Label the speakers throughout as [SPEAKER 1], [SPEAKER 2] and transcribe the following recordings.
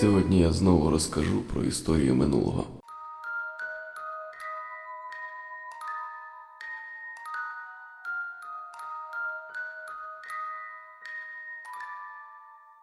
[SPEAKER 1] Сьогодні я знову розкажу про історію минулого.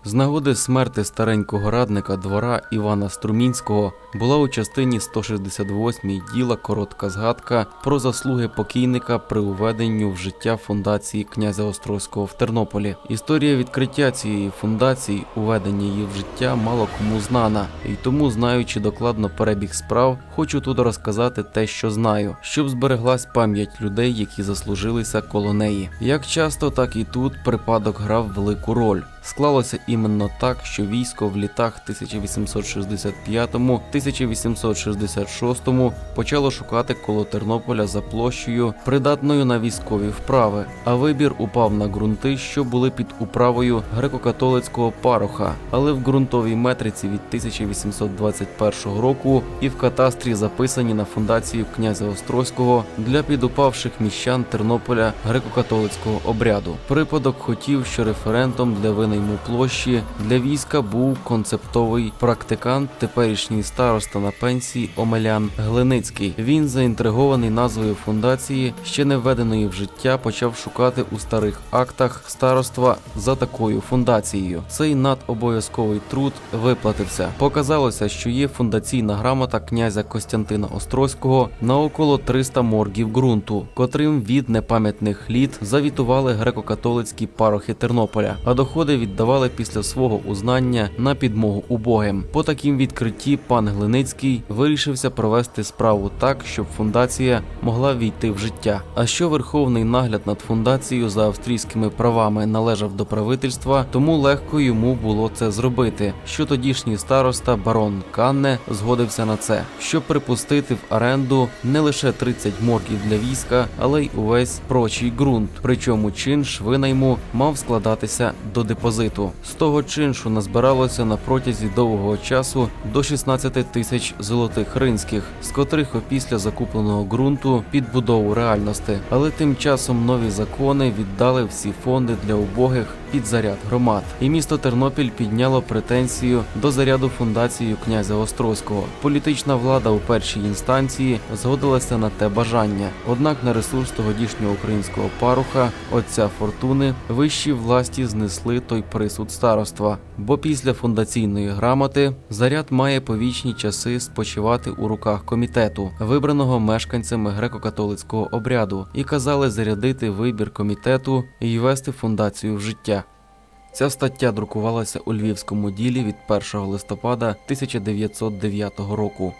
[SPEAKER 2] З нагоди смерти старенького радника двора Івана Струмінського була у частині 168 діла коротка згадка про заслуги покійника при уведенню в життя фундації князя Острозького в Тернополі. Історія відкриття цієї фундації, уведення її в життя мало кому знана, і тому, знаючи докладно перебіг справ, хочу тут розказати те, що знаю, щоб збереглась пам'ять людей, які заслужилися коло неї. Як часто, так і тут припадок грав велику роль. Склалося іменно так, що військо в літах 1865-1866 почало шукати коло Тернополя за площею, придатною на військові вправи, а вибір упав на ґрунти, що були під управою греко-католицького пароха, але в ґрунтовій метриці від 1821 року і в катастрі записані на фундацію князя Острозького для підупавших міщан Тернополя греко-католицького обряду. Припадок хотів, що референтом для винайму площі для війська був концептовий практикант, теперішній староста на пенсії Омелян Глиницький. Він, заінтригований назвою фундації, ще не введеної в життя, почав шукати у старих актах староства за такою фундацією. Цей надобов'язковий труд виплатився. Показалося, що є фундаційна грамота князя Костянтина Острозького на около 300 моргів ґрунту, котрим від непам'ятних літ завітували греко-католицькі парохи Тернополя, а доходи віддавали після свого узнання на підмогу убогим. По таким відкритті пан Глиницький вирішився провести справу так, щоб фундація могла війти в життя. А що верховний нагляд над фундацією за австрійськими правами належав до правительства, тому легко йому було це зробити. Що тодішній староста барон Канне згодився на це, щоб припустити в оренду не лише 30 моргів для війська, але й увесь прочий ґрунт. Причому чинш винайму мав складатися до депозиту. З того чиншу назбиралося на протязі довгого часу до 16 тисяч золотих ринських, з котрих опісля закупленого ґрунту під будову реальності. Але тим часом нові закони віддали всі фонди для убогих під заряд громад, і місто Тернопіль підняло претензію до заряду фундацію князя Острозького. Політична влада у першій інстанції згодилася на те бажання. Однак на ресурс тодішнього українського паруха, отця фортуни, вищі власті знесли той присуд староства. Бо після фундаційної грамоти заряд має по вічні часи спочивати у руках комітету, вибраного мешканцями греко-католицького обряду, і казали зарядити вибір комітету і ввести фундацію в життя. Ця стаття друкувалася у львівському ділі від 1 листопада 1909 року.